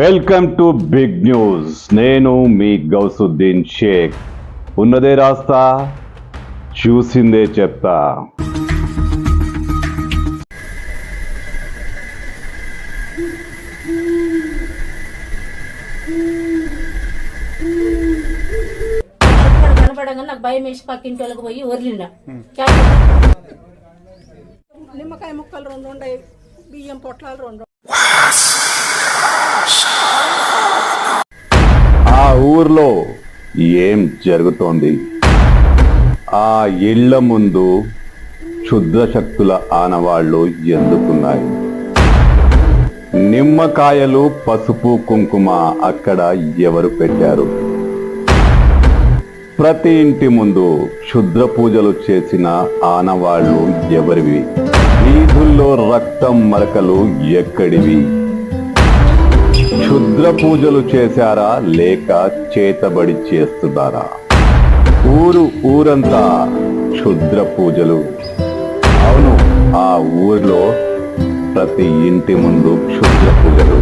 Welcome to big news. నేను మీ గౌసుద్దీన్ షేక్. ఉన్నదే రాస్తా చూసిందే చెప్తా. కనపడంగా నాకు భయం వేసి పక్కింటి వాళ్ళకి పోయి వదిలిండ నిమ్మకాయ ముక్కలు రెండు ఉన్నాయి బియ్యం పొట్లాలు రెండు ఊర్లో ఏం జరుగుతోంది? ఆ ఇళ్ళ ముందు క్షుద్ర శక్తుల ఆనవాళ్ళు ఎందుకున్నాయి? నిమ్మకాయలు పసుపు కుంకుమ అక్కడ ఎవరు పెట్టారు? ప్రతి ఇంటి ముందు క్షుద్ర పూజలు చేసిన ఆనవాళ్ళు ఎవరివి? వీధుల్లో రక్తం మరకలు ఎక్కడివి? క్షుద్ర పూజలు చేశారా? లేక చేతబడి చేస్తున్నారా? ఊరు ఊరంతా క్షుద్ర పూజలు. అవును ఆ ఊర్లో ప్రతి ఇంటి ముందు క్షుద్ర పూజలు.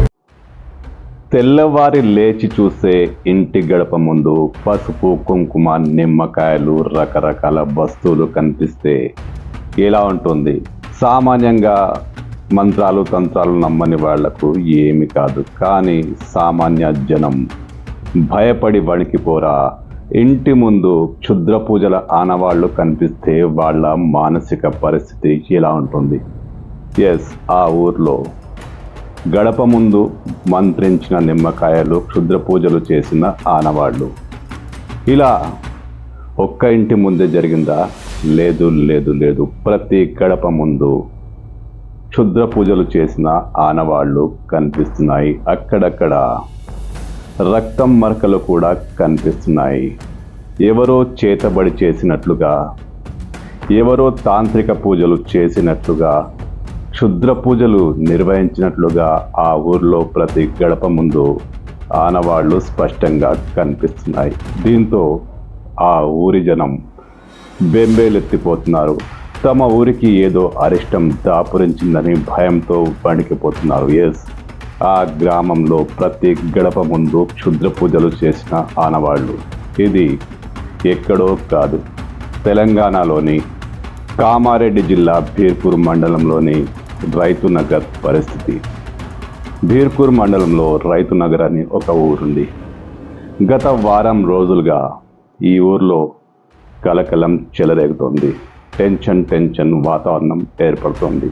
తెల్లవారి లేచి చూస్తే ఇంటి గడప ముందు పసుపు కుంకుమ నిమ్మకాయలు రకరకాల వస్తువులు కనిపిస్తే ఎలా ఉంటుంది? సామాన్యంగా మంత్రాలు తంత్రాలు నమ్మని వాళ్ళకు ఏమి కాదు. కానీ సామాన్య జనం భయపడి వణికిపోరా. ఇంటి ముందు క్షుద్ర పూజల ఆనవాళ్ళు కనిపిస్తే వాళ్ళ మానసిక పరిస్థితి ఇలా ఉంటుంది. ఎస్ ఆ ఊర్లో గడప ముందు మంత్రించిన నిమ్మకాయలు క్షుద్ర పూజలు చేసిన ఆనవాళ్ళు ఇలా ఒక్క ఇంటి ముందే జరిగిందా? లేదు లేదు లేదు. ప్రతి గడప ముందు క్షుద్ర పూజలు చేసిన ఆనవాళ్ళు కనిపిస్తున్నాయి. అక్కడక్కడ రక్తం మరకలు కూడా కనిపిస్తున్నాయి. ఎవరో చేతబడి చేసినట్లుగా ఎవరో తాంత్రిక పూజలు చేసినట్లుగా క్షుద్ర పూజలు నిర్వహించినట్లుగా ఆ ఊర్లో ప్రతి గడప ముందు ఆనవాళ్ళు స్పష్టంగా కనిపిస్తున్నాయి. దీంతో ఆ ఊరి జనం బెంబేలెత్తిపోతున్నారు. తమ ఊరికి ఏదో అరిష్టం దాపురించిందని భయంతో వణికిపోతున్నారు. ఎస్ ఆ గ్రామంలో ప్రతి గడప ముందు క్షుద్ర పూజలు చేసిన ఆనవాళ్ళు. ఇది ఎక్కడో కాదు. తెలంగాణలోని కామారెడ్డి జిల్లా బీర్పూర్ మండలంలోని రైతు నగర్ పరిస్థితి. బీర్పూర్ మండలంలో రైతు నగర్ అని ఒక ఊరుంది. గత వారం రోజులుగా ఈ ఊర్లో కలకలం చెలరేగుతోంది. టెన్షన్ టెన్షన్ వాతావరణం ఏర్పడుతోంది.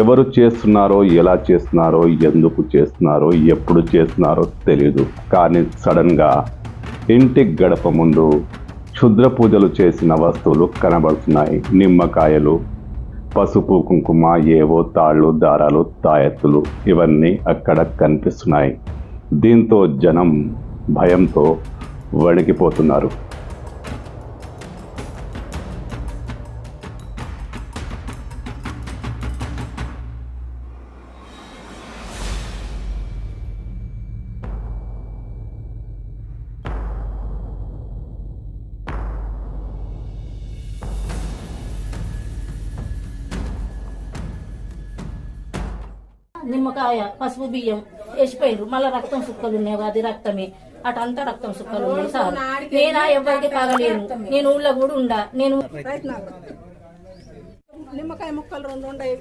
ఎవరు చేస్తున్నారో ఎలా చేస్తున్నారో ఎందుకు చేస్తున్నారో ఎప్పుడు చేస్తున్నారో తెలియదు కానీ సడన్గా ఇంటి గడప ముందు క్షుద్ర పూజలు చేసిన వస్తువులు కనబడుతున్నాయి. నిమ్మకాయలు పసుపు కుంకుమ ఏవో తాళ్ళు దారాలు తాయెత్తులు ఇవన్నీ అక్కడ కనిపిస్తున్నాయి. దీంతో జనం భయంతో వణికిపోతున్నారు. నిమ్మకాయ పసుపు బియ్యం వేసిపోయినారు మళ్ళీ రక్తం సుక్కలు ఉన్నాయి అది రక్తమే. అటంతా రక్తం సుక్కలు ఉన్నాయి సార్. నేనా ఎవరికి తాగలేను. నేను ఊళ్ళో కూడా ఉండా. నేను నిమ్మకాయ ముక్కలు రెండు ఉన్నాయి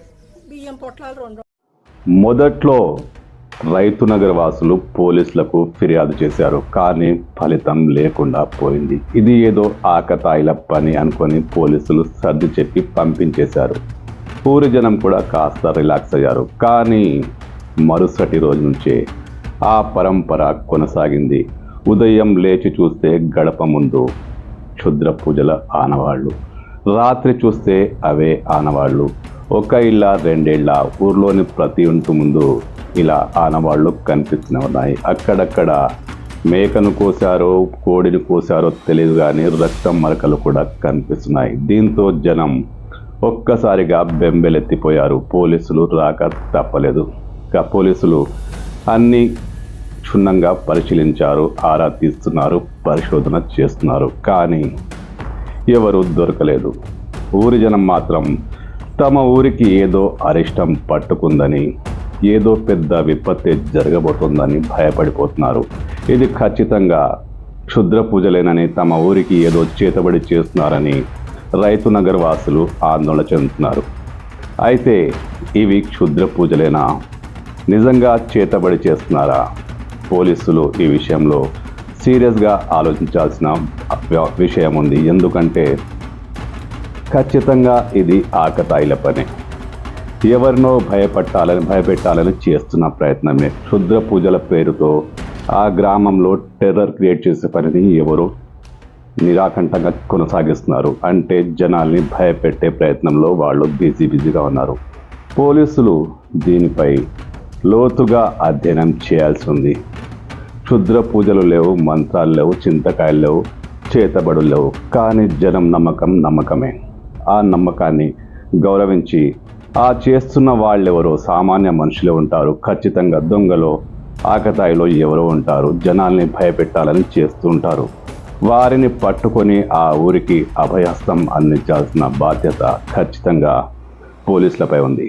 బియ్యం పొట్లాలు రెండు మొదట్లో రైతు నగర వాసులు పోలీసులకు ఫిర్యాదు చేశారు కానీ ఫలితం లేకుండా పోయింది. ఇది ఏదో ఆకతాయిల పని అనుకొని పోలీసులు సర్ది చెప్పి పంపించేశారు. ఊరి జనం కూడా కాస్త రిలాక్స్ అయ్యారు. కానీ మరుసటి రోజు నుంచే ఆ పరంపర కొనసాగింది. ఉదయం లేచి చూస్తే గడప ముందు క్షుద్ర పూజల ఆనవాళ్ళు రాత్రి చూస్తే అవే ఆనవాళ్ళు ఒక ఇళ్ళ రెండేళ్ళ ఊర్లోని ప్రతి ఇంటి ముందు ఇలా ఆనవాళ్ళు కనిపిస్తూనే ఉన్నాయి అక్కడక్కడ మేకను కోసారో కోడిని కోసారో తెలియదు కానీ రక్తం మరకలు కూడా కనిపిస్తున్నాయి. దీంతో జనం ఒక్కసారిగా బెంబెలెత్తిపోయారు. పోలీసులు రాక తప్పలేదు. ఇక పోలీసులు అన్ని క్షుణ్ణంగా పరిశీలించారు. ఆరా తీస్తున్నారు పరిశోధన చేస్తున్నారు. కానీ ఎవరు దొరకలేదు. ఊరి జనం మాత్రం తమ ఊరికి ఏదో అరిష్టం పట్టుకుందని ఏదో పెద్ద విపత్తి జరగబోతుందని భయపడిపోతున్నారు. ఇది ఖచ్చితంగా క్షుద్ర పూజలేనని తమ ఊరికి ఏదో చేతబడి చేస్తున్నారని రైతు నగర్ వాసులు ఆందోళన చెందుతున్నారు. అయితే ఇవి క్షుద్ర పూజలేనా? నిజంగా చేతబడి చేస్తున్నారా? పోలీసులు ఈ విషయంలో సీరియస్గా ఆలోచించాల్సిన విషయం ఉంది. ఎందుకంటే ఖచ్చితంగా ఇది ఆకతాయిల పని. ఎవరినో భయపెట్టాలని భయపెట్టాలని చేస్తున్న ప్రయత్నమే. క్షుద్ర పూజల పేరుతో ఆ గ్రామంలో టెర్రర్ క్రియేట్ చేసే పనిని ఎవరు నిరాకంఠంగా కొనసాగిస్తున్నారు. అంటే జనాల్ని భయపెట్టే ప్రయత్నంలో వాళ్ళు బిజీ బిజీగా ఉన్నారు. పోలీసులు దీనిపై లోతుగా అధ్యయనం చేయాల్సి ఉంది. క్షుద్ర పూజలు లేవు మంత్రాలు లేవు చింతకాయలు లేవు చేతబడులు లేవు. కానీ జనం నమ్మకం నమ్మకమే. ఆ నమ్మకాన్ని గౌరవించి ఆ చేస్తున్న వాళ్ళెవరో సామాన్య మనుషులే ఉంటారు. ఖచ్చితంగా దొంగలో ఆకతాయిలో ఎవరో ఉంటారు. జనాల్ని భయపెట్టాలని చేస్తూ ఉంటారు. వారిని పట్టుకొని ఆ ఊరికి అభయహస్తం అందించాల్సిన బాధ్యత ఖచ్చితంగా పోలీసులపై ఉంది.